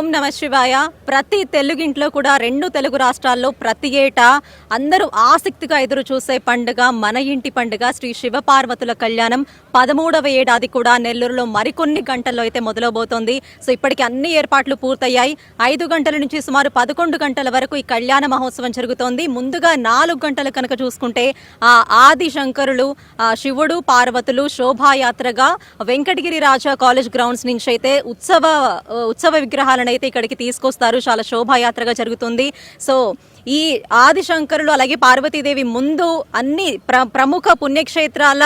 ఓం నమ శివాయ. ప్రతి తెలుగింట్లో కూడా రెండు తెలుగు రాష్ట్రాల్లో ప్రతి ఏటా అందరూ ఆసక్తిగా ఎదురు చూసే పండుగ మన ఇంటి పండుగ శ్రీ శివపార్వతుల కళ్యాణం. పదమూడవ ఏడాది కూడా నెల్లూరులో మరికొన్ని గంటల్లో అయితే మొదలవబోతోంది. సో ఇప్పటికి అన్ని ఏర్పాట్లు పూర్తయ్యాయి. ఐదు గంటల నుంచి సుమారు పదకొండు గంటల వరకు ఈ కళ్యాణ మహోత్సవం జరుగుతోంది. ముందుగా నాలుగు గంటలు కనుక చూసుకుంటే ఆ ఆది శంకరులు శివుడు పార్వతులు శోభాయాత్రగా వెంకటగిరి రాజా కాలేజ్ గ్రౌండ్స్ నుంచి అయితే ఉత్సవ ఉత్సవ విగ్రహాలను అయితే ఇక్కడికి తీసుకొస్తారు చాలా శోభాయాత్రగా జరుగుతుంది. సో ఈ ఆదిశంకరులు అలాగే పార్వతీదేవి ముందు అన్ని ప్ర ప్రముఖ పుణ్యక్షేత్రాల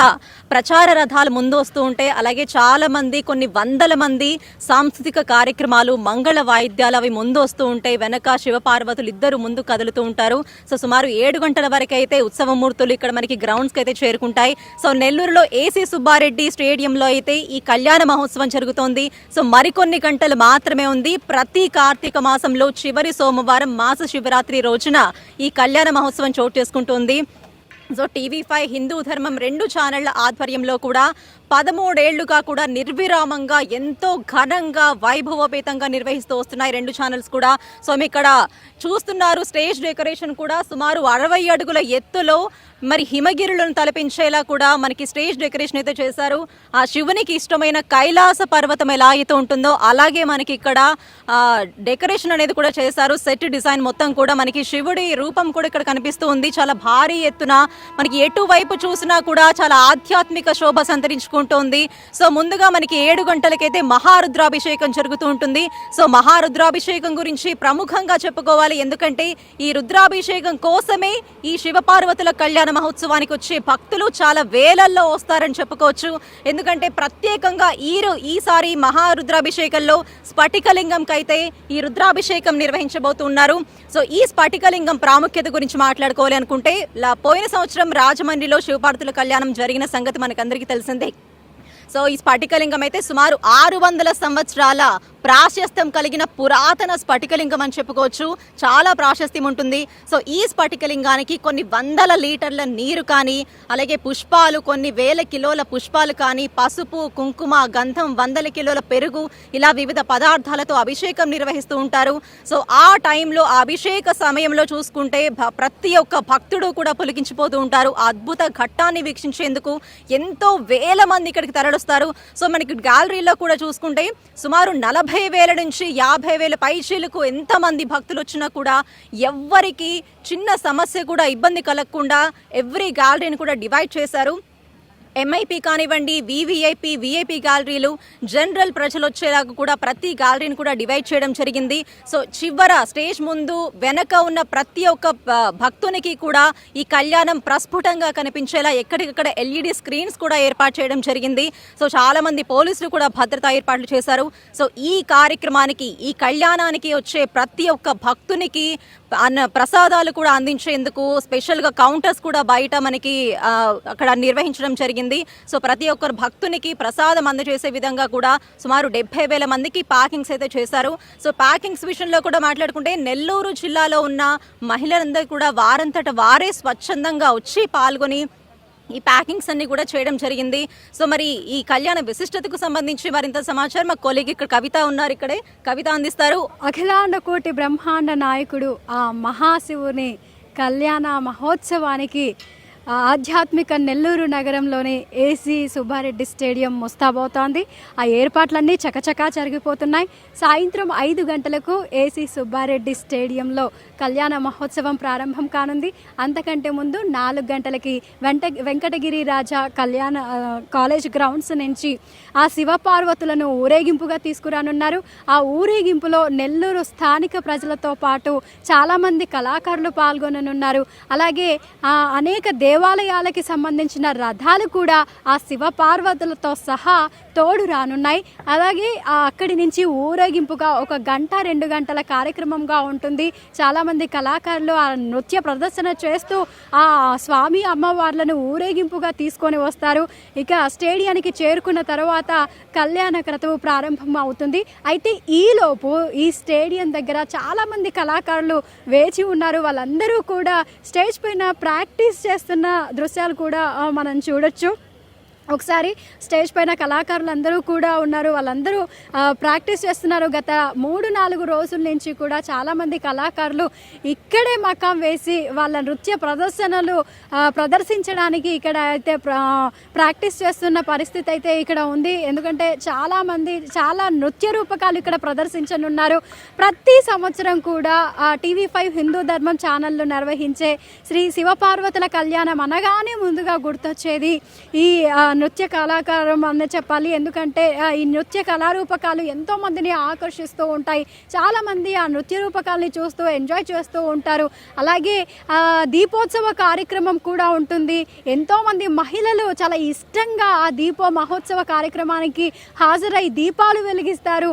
ప్రచార రథాలు ముందు వస్తూ ఉంటే అలాగే చాలా మంది కొన్ని వందల మంది సాంస్కృతిక కార్యక్రమాలు మంగళ వాయిద్యాలు అవి ముందు వస్తూ ఉంటాయి వెనక శివపార్వతులు ఇద్దరు ముందు కదులుతూ ఉంటారు. సో సుమారు ఏడు గంటల వరకు అయితే ఉత్సవమూర్తులు ఇక్కడ మనకి గ్రౌండ్స్కి అయితే చేరుకుంటాయి. సో నెల్లూరులో ఏసీ సుబ్బారెడ్డి స్టేడియంలో అయితే ఈ కళ్యాణ మహోత్సవం జరుగుతోంది. సో మరికొన్ని గంటలు మాత్రమే ఉంది. ప్రతి కార్తీక మాసంలో చివరి సోమవారం మాస శివరాత్రి రోజున ఈ కళ్యాణ మహోత్సవం చోటు చేసుకుంటుంది. సో టీవీ ఫైవ్ హిందూ ధర్మం రెండు ఛానళ్ళ ఆధ్వర్యంలో కూడా పదమూడేళ్ళుగా కూడా నిర్విరామంగా ఎంతో ఘనంగా వైభవోపేతంగా నిర్వహిస్తూ వస్తున్నాయి రెండు ఛానల్స్ కూడా. సో మీ ఇక్కడ చూస్తున్నారు. స్టేజ్ డెకరేషన్ కూడా సుమారు అరవై అడుగుల ఎత్తులో మరి హిమగిరులను తలపించేలా కూడా మనకి స్టేజ్ డెకరేషన్ అయితే చేశారు. ఆ శివునికి ఇష్టమైన కైలాస పర్వతం ఎలా అయితే ఉంటుందో అలాగే మనకి ఇక్కడ ఆ, డెకరేషన్ అనేది కూడా చేశారు. సెట్ డిజైన్ మొత్తం కూడా మనకి శివుడి రూపం కూడా ఇక్కడ కనిపిస్తూ ఉంది. చాలా భారీ ఎత్తున మనకి ఎటువైపు చూసినా కూడా చాలా ఆధ్యాత్మిక శోభ సంతరించుకుంటోంది. సో ముందుగా మనకి ఏడు గంటలకైతే మహారుద్రాభిషేకం జరుగుతూ ఉంటుంది. సో మహారుద్రాభిషేకం గురించి ప్రముఖంగా చెప్పుకోవాలి ఎందుకంటే ఈ రుద్రాభిషేకం కోసమే ఈ శివపార్వతుల కళ్యాణ మహోత్సవానికి వచ్చే భక్తులు చాలా వేలల్లో వస్తారని చెప్పుకోవచ్చు. ఎందుకంటే ప్రత్యేకంగా ఈ రో- ఈసారి మహారుద్రాభిషేకంలో స్ఫటికలింగంకైతే ఈ రుద్రాభిషేకం నిర్వహించబోతున్నారు. సో ఈ స్ఫటికలింగం ప్రాముఖ్యత గురించి మాట్లాడుకోవాలి అనుకుంటే పోయిన సంవత్సరం రాజమండ్రిలో శివపార్వతుల కళ్యాణం జరిగిన సంగతి మనకందరికీ తెలిసిందే. సో ఈ స్ఫటికలింగం అయితే సుమారు ఆరు వందల సంవత్సరాల ప్రాశస్త్యం కలిగిన పురాతన స్ఫటికలింగం అని చెప్పుకోవచ్చు. చాలా ప్రాశస్త్యం ఉంటుంది. సో ఈ స్ఫటికలింగానికి కొన్ని వందల లీటర్ల నీరు కానీ అలాగే పుష్పాలు కొన్ని వేల కిలోల పుష్పాలు కానీ పసుపు కుంకుమ గంధం వందల కిలోల పెరుగు ఇలా వివిధ పదార్థాలతో అభిషేకం నిర్వహిస్తూ ఉంటారు. సో ఆ టైంలో ఆ అభిషేక సమయంలో చూసుకుంటే ప్రతి ఒక్క భక్తుడు కూడా పులికించిపోతూ ఉంటారు. అద్భుత ఘట్టాన్ని వీక్షించేందుకు ఎంతో వేల మంది ఇక్కడికి తరలిస్తారు. సో మనకి గ్యాలరీలో కూడా చూసుకుంటే సుమారు నలభై వేల నుంచి యాభై వేల పైచీలకు ఎంతమంది భక్తులు వచ్చినా కూడా ఎవ్వరికి చిన్న సమస్య కూడా ఇబ్బంది కలగకుండా ఎవ్రీ గ్యాలరీని కూడా డివైడ్ చేశారు. ఎంఐపి కానివ్వండి వివిఐపి విఐపి గ్యాలరీలు జనరల్ ప్రజలు వచ్చేలాగా కూడా ప్రతి గ్యాలరీని కూడా డివైడ్ చేయడం జరిగింది. సో చివర స్టేజ్ ముందు వెనక ఉన్న ప్రతి ఒక్క భక్తునికి కూడా ఈ కళ్యాణం ప్రస్ఫుటంగా కనిపించేలా ఎక్కడికక్కడ ఎల్ఈడి స్క్రీన్స్ కూడా ఏర్పాటు చేయడం జరిగింది. సో చాలామంది పోలీసులు కూడా భద్రతా ఏర్పాట్లు చేశారు. సో ఈ కార్యక్రమానికి ఈ కళ్యాణానికి వచ్చే ప్రతి ఒక్క భక్తునికి అన్న ప్రసాదాలు కూడా అందించేందుకు స్పెషల్గా కౌంటర్స్ కూడా బయట మనకి అక్కడ నిర్వహించడం జరిగింది. సో ప్రతి ఒక్కరు భక్తునికి ప్రసాదం అందజేసే విధంగా కూడా సుమారు డెబ్బై వేల మందికి ప్యాకింగ్స్ అయితే చేశారు. సో ప్యాకింగ్స్ విషయంలో కూడా మాట్లాడుకుంటే నెల్లూరు జిల్లాలో ఉన్న మహిళలందరూ కూడా వారంతట వారే స్వచ్ఛందంగా వచ్చి పాల్గొని ఈ ప్యాకింగ్స్ అన్ని కూడా చేయడం జరిగింది. సో మరి ఈ కళ్యాణ విశిష్టతకు సంబంధించి మరింత సమాచారం మా కొలీగ్ ఇక్కడ కవిత ఉన్నారు ఇక్కడే. కవిత అందిస్తారు. అఖిలాండ కోటి బ్రహ్మాండ నాయకుడు ఆ మహాశివుని కళ్యాణ మహోత్సవానికి ఆధ్యాత్మిక నెల్లూరు నగరంలోని ఏసీ సుబ్బారెడ్డి స్టేడియం ముస్తాబోతోంది ఆ ఏర్పాట్లన్నీ చకచకా జరిగిపోతున్నాయి. సాయంత్రం ఐదు గంటలకు ఏసీ సుబ్బారెడ్డి స్టేడియంలో కళ్యాణ మహోత్సవం ప్రారంభం కానుంది. అంతకంటే ముందు నాలుగు గంటలకి వెంట వెంకటగిరి రాజా కళ్యాణ కాలేజ్ గ్రౌండ్స్ నుంచి ఆ శివపార్వతులను ఊరేగింపుగా తీసుకురానున్నారు. ఆ ఊరేగింపులో నెల్లూరు స్థానిక ప్రజలతో పాటు చాలామంది కళాకారులు పాల్గొననున్నారు. అలాగే ఆ, అనేక దేవాలయాలకి సంబంధించిన రథాలు కూడా ఆ శివపార్వతులతో సహా తోడు రానున్నాయి. అలాగే అక్కడి నుంచి ఊరేగింపుగా ఒక గంట రెండు గంటల కార్యక్రమంగా ఉంటుంది. చాలామంది కళాకారులు ఆ నృత్య ప్రదర్శన చేస్తూ ఆ స్వామి అమ్మవార్లను ఊరేగింపుగా తీసుకొని వస్తారు. ఇక స్టేడియానికి చేరుకున్న తర్వాత కళ్యాణ క్రతువు ప్రారంభం అవుతుంది అయితే ఈలోపు ఈ స్టేడియం దగ్గర చాలామంది కళాకారులు వేచి ఉన్నారు. వాళ్ళందరూ కూడా స్టేజ్ పైన ప్రాక్టీస్ చేస్తున్న దృశ్యాలు కూడా మనం చూడొచ్చు. ఒకసారి స్టేజ్ పైన కళాకారులు అందరూ కూడా ఉన్నారు. వాళ్ళందరూ ప్రాక్టీస్ చేస్తున్నారు. గత మూడు నాలుగు రోజుల నుంచి కూడా చాలామంది కళాకారులు ఇక్కడే మకాం వేసి వాళ్ళ నృత్య ప్రదర్శనలు ప్రదర్శించడానికి ఇక్కడ అయితే ప్రా- ప్రాక్టీస్ చేస్తున్న పరిస్థితి అయితే ఇక్కడ ఉంది. ఎందుకంటే చాలామంది చాలా నృత్య రూపకాలు ఇక్కడ ప్రదర్శించనున్నారు. ప్రతి సంవత్సరం కూడా టీవీ ఫైవ్ హిందూ ధర్మం ఛానల్లో నిర్వహించే శ్రీ శివపార్వతుల కళ్యాణం అనగానే ముందుగా గుర్తొచ్చేది. ఈ నృత్య కళాకారం అనే చెప్పాలి. ఎందుకంటే ఈ నృత్య కళారూపకాలు ఎంతో మందిని ఆకర్షిస్తూ ఉంటాయి. చాలా మంది ఆ నృత్య రూపకాలని చూస్తూ ఎంజాయ్ చేస్తూ ఉంటారు. అలాగే దీపోత్సవ కార్యక్రమం కూడా ఉంటుంది. ఎంతో మంది మహిళలు చాలా ఇష్టంగా ఆ దీపో మహోత్సవ కార్యక్రమానికి హాజరై దీపాలు వెలిగిస్తారు.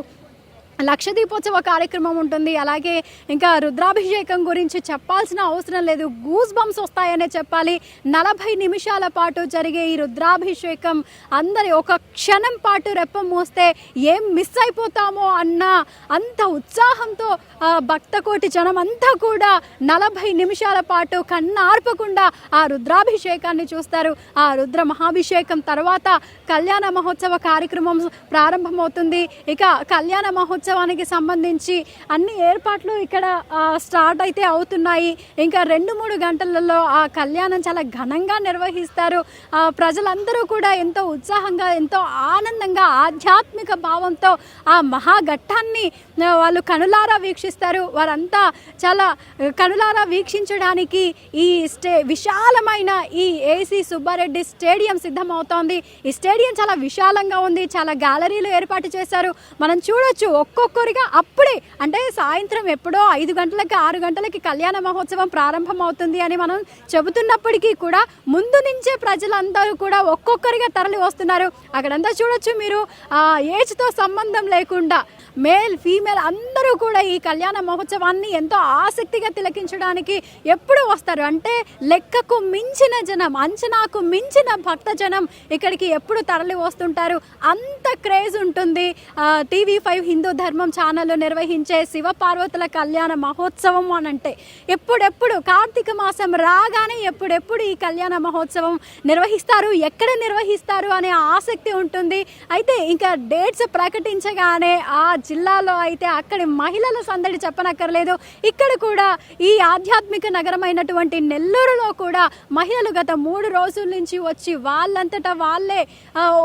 లక్ష దీపోత్సవ కార్యక్రమం ఉంటుంది. అలాగే ఇంకా రుద్రాభిషేకం గురించి చెప్పాల్సిన అవసరం లేదు. గూస్ బంప్స్ వస్తాయనే చెప్పాలి. నలభై నిమిషాల పాటు జరిగే ఈ రుద్రాభిషేకం అందరి ఒక క్షణం పాటు రెప్ప మోస్తే ఏం మిస్ అయిపోతామో అన్న అంత ఉత్సాహంతో భక్తకోటి జనం అంతా కూడా నలభై నిమిషాల పాటు కన్నార్పకుండా ఆ రుద్రాభిషేకాన్ని చూస్తారు. ఆ రుద్ర మహాభిషేకం తర్వాత కళ్యాణ మహోత్సవ కార్యక్రమం ప్రారంభమవుతుంది. ఇక కళ్యాణ ఉత్సవానికి సంబంధించి అన్ని ఏర్పాట్లు ఇక్కడ స్టార్ట్ అయితే అవుతున్నాయి. ఇంకా రెండు మూడు గంటలలో ఆ కళ్యాణం చాలా ఘనంగా నిర్వహిస్తారు. ఆ, ప్రజలందరూ కూడా ఎంతో ఉత్సాహంగా ఎంతో ఆనందంగా ఆధ్యాత్మిక భావంతో ఆ మహాఘట్టాన్ని వాళ్ళు కనులారా వీక్షిస్తారు. వారంతా చాలా కనులారా వీక్షించడానికి ఈ స్టే విశాలమైన ఈ ఏసీ సుబ్బారెడ్డి స్టేడియం సిద్ధమవుతోంది. ఈ స్టేడియం చాలా విశాలంగా ఉంది. చాలా గ్యాలరీలు ఏర్పాటు చేశారు. మనం చూడొచ్చు ఒక్కొక్కరిగా అప్పుడే అంటే సాయంత్రం ఎప్పుడో ఐదు గంటలకి ఆరు గంటలకి కళ్యాణ మహోత్సవం ప్రారంభం అవుతుంది అని మనం చెబుతున్నప్పటికీ కూడా ముందు నుంచే ప్రజలందరూ కూడా ఒక్కొక్కరిగా తరలి వస్తున్నారు. అక్కడంతా చూడొచ్చు మీరు. ఆ ఏజ్తో సంబంధం లేకుండా మేల్ ఫీమేల్ అందరూ కూడా ఈ కళ్యాణ మహోత్సవాన్ని ఎంతో ఆసక్తిగా తిలకించడానికి ఎప్పుడు వస్తారు. అంటే లెక్కకు మించిన జనం అంచనాకు మించిన భక్త జనం ఇక్కడికి ఎప్పుడు తరలి వస్తుంటారు. అంత క్రేజ్ ఉంటుంది. టీవీ ఫైవ్ హిందూ ధర్మం ఛానల్లో నిర్వహించే శివపార్వతుల కళ్యాణ మహోత్సవం అని అంటే ఎప్పుడెప్పుడు కార్తీక మాసం రాగానే ఎప్పుడెప్పుడు ఈ కళ్యాణ మహోత్సవం నిర్వహిస్తారు? ఎక్కడ నిర్వహిస్తారు? అనే ఆసక్తి ఉంటుంది. అయితే ఇంకా డేట్స్ ప్రకటించగానే ఆ జిల్లాలో అయితే అక్కడి మహిళల సందడి చెప్పనక్కర్లేదు. ఇక్కడ కూడా ఈ ఆధ్యాత్మిక నగరమైనటువంటి నెల్లూరులో కూడా మహిళలు గత మూడు రోజుల నుంచి వచ్చి వాళ్ళంతటా వాళ్ళే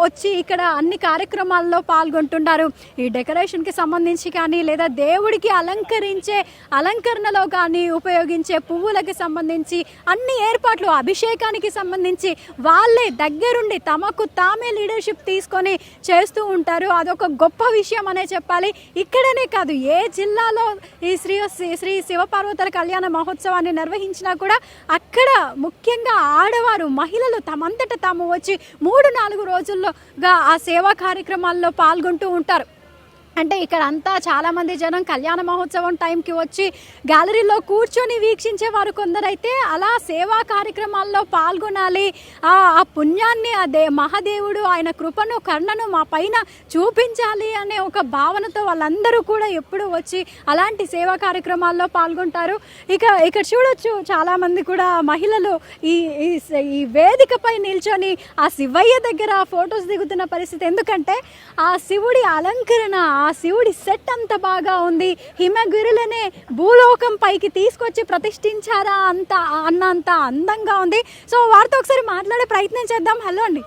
వచ్చి ఇక్కడ అన్ని కార్యక్రమాల్లో పాల్గొంటున్నారు. ఈ డెకరేషన్కి సంబంధించి కానీ లేదా దేవుడికి అలంకరించే అలంకరణలో కానీ ఉపయోగించే పువ్వులకు సంబంధించి అన్ని ఏర్పాట్లు అభిషేకానికి సంబంధించి వాళ్ళే దగ్గరుండి తమకు తామే లీడర్షిప్ తీసుకొని చేస్తూ ఉంటారు. అదొక గొప్ప విషయం అనే చెప్పాలి. ఇక్కడనే కాదు ఏ జిల్లాలో ఈ శ్రీ శ్రీ శివపార్వతుల కళ్యాణ మహోత్సవాన్ని నిర్వహించినా కూడా అక్కడ ముఖ్యంగా ఆడవారు మహిళలు తమంతట తాము వచ్చి మూడు నాలుగు రోజుల్లోగా ఆ సేవా కార్యక్రమాల్లో పాల్గొంటూ ఉంటారు. అంటే ఇక్కడ అంతా చాలామంది జనం కళ్యాణ మహోత్సవం టైంకి వచ్చి గ్యాలరీలో కూర్చొని వీక్షించే వారు కొందరైతే అలా సేవా కార్యక్రమాల్లో పాల్గొనాలి. ఆ ఆ పుణ్యాన్ని అదే దే మహాదేవుడు ఆయన కృపను కర్ణను మా పైన చూపించాలి అనే ఒక భావనతో వాళ్ళందరూ కూడా ఎప్పుడూ వచ్చి అలాంటి సేవా కార్యక్రమాల్లో పాల్గొంటారు. ఇక ఇక్కడ చూడొచ్చు చాలామంది కూడా మహిళలు ఈ ఈ ఈ వేదికపై నిల్చొని ఆ శివయ్య దగ్గర ఫొటోస్ దిగుతున్న పరిస్థితి. ఎందుకంటే ఆ శివుడి అలంకరణ ఆ శివుడి సెట్ అంత బాగా ఉంది. హిమగిరులనే భూలోకం పైకి తీసుకొచ్చి ప్రతిష్ఠించారా అంత అన్నంత అందంగా ఉంది. సో వారితో ఒకసారి మాట్లాడే ప్రయత్నం చేద్దాం. హలో అండి.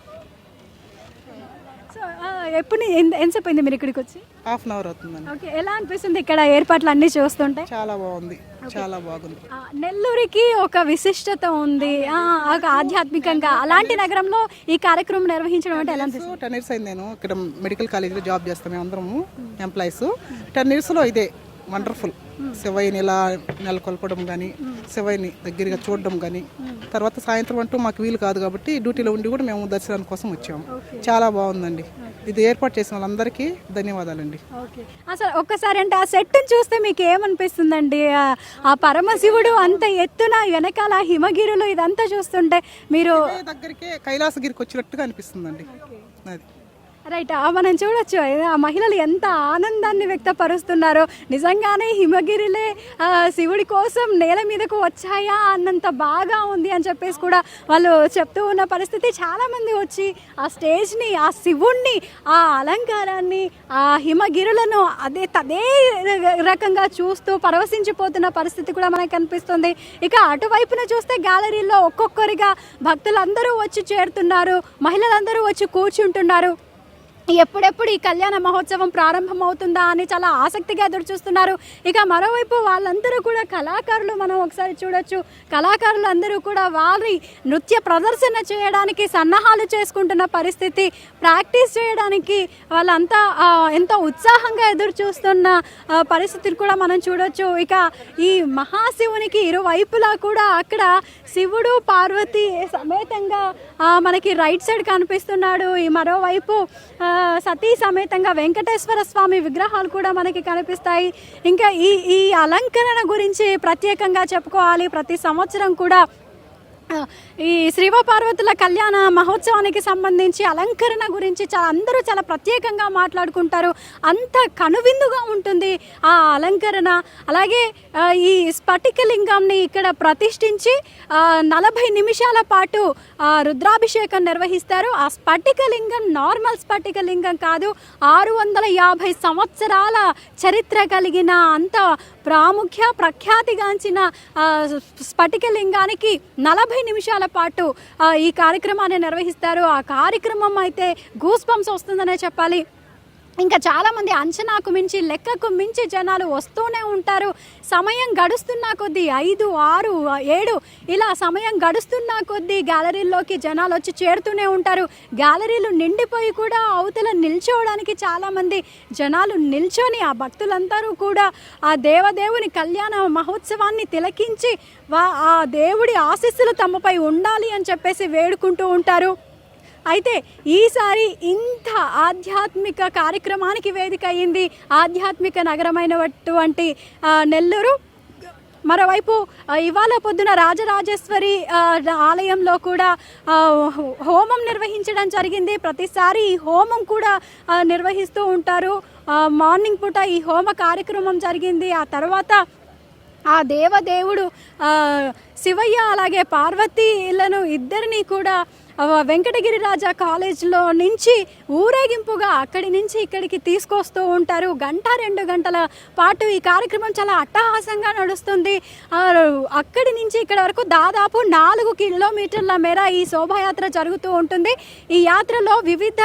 ఎప్పుడు ఎంతసేపు అయింది మీరు ఇక్కడికి వచ్చి? హాఫ్ అన్ అవర్ అవుతుందండి. ఓకే ఎలా అనిపిస్తుంది ఇక్కడ ఏర్పాట్లు అన్నీ చూస్తుంటే? చాలా బాగుంది. చాలా బాగుంది. నెల్లూరికి ఒక విశిష్టత ఉంది. ఆ, ఒక ఆధ్యాత్మికంగా. అలాంటి నగరంలో ఈ కార్యక్రమం నిర్వహించడం అంటే ఎలా అనిపిస్తుంది? టెన్ ఇయర్స్ అయింది నేను. ఇక్కడ మెడికల్ కాలేజీలో జాబ్ చేస్తాం మేము అందరము ఎంప్లాయీస్ టెన్ ఇయర్స్లో ఇదే. వండర్ఫుల్ శివయ్యని ఇలా నెలకొల్పడం కానీ శివయ్యని దగ్గరగా చూడడం కానీ తర్వాత సాయంత్రం అంటూ మాకు వీలు కాదు కాబట్టి డ్యూటీలో ఉండి కూడా మేము దర్శనం కోసం వచ్చాము. చాలా బాగుందండి. ఇది ఏర్పాటు చేసిన వాళ్ళందరికీ ధన్యవాదాలండి. అసలు ఒక్కసారి అంటే ఆ సెట్ని చూస్తే మీకు ఏమనిపిస్తుందండి? ఆ- ఆ పరమశివుడు అంత ఎత్తున వెనకాల హిమగిరులు ఇదంతా చూస్తుంటే మీరు దగ్గరికే కైలాసగిరికి వచ్చినట్టుగా అనిపిస్తుందండి. అది. రైట్ మనం చూడొచ్చు. ఆ మహిళలు ఎంత ఆనందాన్ని వ్యక్తపరుస్తున్నారో. నిజంగానే హిమగిరిలే శివుడి కోసం నేల మీదకు వచ్చాయా అన్నంత బాగా ఉంది అని చెప్పేసి కూడా వాళ్ళు చెప్తూ ఉన్న పరిస్థితి చాలామంది వచ్చి ఆ స్టేజ్ని ఆ శివుణ్ణి ఆ అలంకారాన్ని ఆ హిమగిరులను అదే తదే రకంగా చూస్తూ పరవశించిపోతున్న పరిస్థితి కూడా మనకు కనిపిస్తుంది. ఇక అటువైపున చూస్తే గ్యాలరీలో ఒక్కొక్కరిగా భక్తులందరూ వచ్చి చేరుతున్నారు. మహిళలందరూ వచ్చి కూర్చుంటున్నారు. ఎప్పుడెప్పుడు ఈ కళ్యాణ మహోత్సవం ప్రారంభమవుతుందా అని చాలా ఆసక్తిగా ఎదురు చూస్తున్నారు. ఇక మరోవైపు వాళ్ళందరూ కూడా కళాకారులు మనం ఒకసారి చూడొచ్చు. కళాకారులు అందరూ కూడా వారి నృత్య ప్రదర్శన చేయడానికి సన్నాహాలు చేసుకుంటున్న పరిస్థితి ప్రాక్టీస్ చేయడానికి వాళ్ళంతా ఎంతో ఉత్సాహంగా ఎదురు చూస్తున్న పరిస్థితిని కూడా మనం చూడొచ్చు. ఇక ఈ మహాశివునికి ఇరువైపులా కూడా అక్కడ శివుడు పార్వతి సమేతంగా మనకి రైట్ సైడ్ కనిపిస్తున్నాడు. ఈ మరోవైపు ఆ, సతీ సమేతంగా వెంకటేశ్వర స్వామి విగ్రహాలు కూడా మనకి కనిపిస్తాయి. ఇంకా ఈ ఈ అలంకరణ గురించి ప్రత్యేకంగా చెప్పుకోవాలి. ప్రతి సంవత్సరం కూడా ఈ ఈ శ్రీవపార్వతుల కళ్యాణ మహోత్సవానికి సంబంధించి అలంకరణ గురించి చాలా అందరూ చాలా ప్రత్యేకంగా మాట్లాడుకుంటారు. అంత కనువిందుగా ఉంటుంది ఆ అలంకరణ. అలాగే ఈ స్ఫటికలింగంని ఇక్కడ ప్రతిష్ఠించి నలభై నిమిషాల పాటు ఆ, రుద్రాభిషేకం నిర్వహిస్తారు. ఆ స్ఫటికలింగం నార్మల్ స్ఫటికలింగం కాదు. ఆరు వందల యాభై సంవత్సరాల చరిత్ర కలిగిన అంత ప్రాముఖ్య ప్రఖ్యాతిగాంచిన స్ఫటికలింగానికి నలభై నిమిషాల పాటు ఆ, ఈ కార్యక్రమాన్ని నిర్వహిస్తారు. ఆ కార్యక్రమం అయితే గూస్ బంప్స్ వస్తుందనే చెప్పాలి. ఇంకా చాలామంది అంచనాకు మించి లెక్కకు మించి జనాలు వస్తూనే ఉంటారు. సమయం గడుస్తున్న కొద్దీ ఐదు ఆరు ఏడు ఇలా సమయం గడుస్తున్న కొద్దీ గ్యాలరీల్లోకి జనాలు వచ్చి చేరుతూనే ఉంటారు. గ్యాలరీలు నిండిపోయి కూడా అవతల నిల్చోవడానికి చాలామంది జనాలు నిల్చొని ఆ భక్తులందరూ కూడా ఆ దేవదేవుని కళ్యాణ మహోత్సవాన్ని తిలకించి వా ఆ దేవుడి ఆశీస్సులు తమపై ఉండాలి అని చెప్పేసి వేడుకుంటూ ఉంటారు. అయితే ఈసారి ఇంత ఆధ్యాత్మిక కార్యక్రమానికి వేదిక అయింది. ఆధ్యాత్మిక నగరమైనటువంటి నెల్లూరు. మరోవైపు ఇవాళ పొద్దున రాజరాజేశ్వరి ఆలయంలో కూడా హోమం నిర్వహించడం జరిగింది. ప్రతిసారి ఈ హోమం కూడా నిర్వహిస్తూ ఉంటారు. మార్నింగ్ పూట ఈ హోమ కార్యక్రమం జరిగింది. ఆ తర్వాత ఆ దేవదేవుడు శివయ్య అలాగే పార్వతీలను ఇద్దరిని కూడా వెంకటగిరి రాజా కాలేజ్లో నుంచి ఊరేగింపుగా అక్కడి నుంచి ఇక్కడికి తీసుకొస్తూ ఉంటారు. గంట రెండు గంటల పాటు ఈ కార్యక్రమం చాలా అట్టహాసంగా నడుస్తుంది. అక్కడి నుంచి ఇక్కడ వరకు దాదాపు నాలుగు కిలోమీటర్ల మేర ఈ శోభాయాత్ర జరుగుతూ ఉంటుంది. ఈ యాత్రలో వివిధ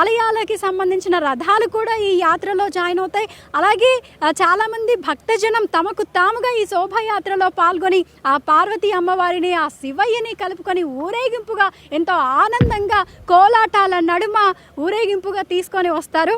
ఆలయాలకి సంబంధించిన రథాలు కూడా ఈ యాత్రలో జాయిన్ అవుతాయి. అలాగే చాలామంది భక్తజనం తమకు తాముగా ఈ శోభాయాత్రలో పాల్గొని ఆ పార్వతీ అమ్మవారిని ఆ శివయ్యని కలుపుకొని ఊరేగింపుగా ఎంతో ఆనందంగా కోలాటాల నడుమ ఊరేగింపుగా తీసుకొని వస్తారు.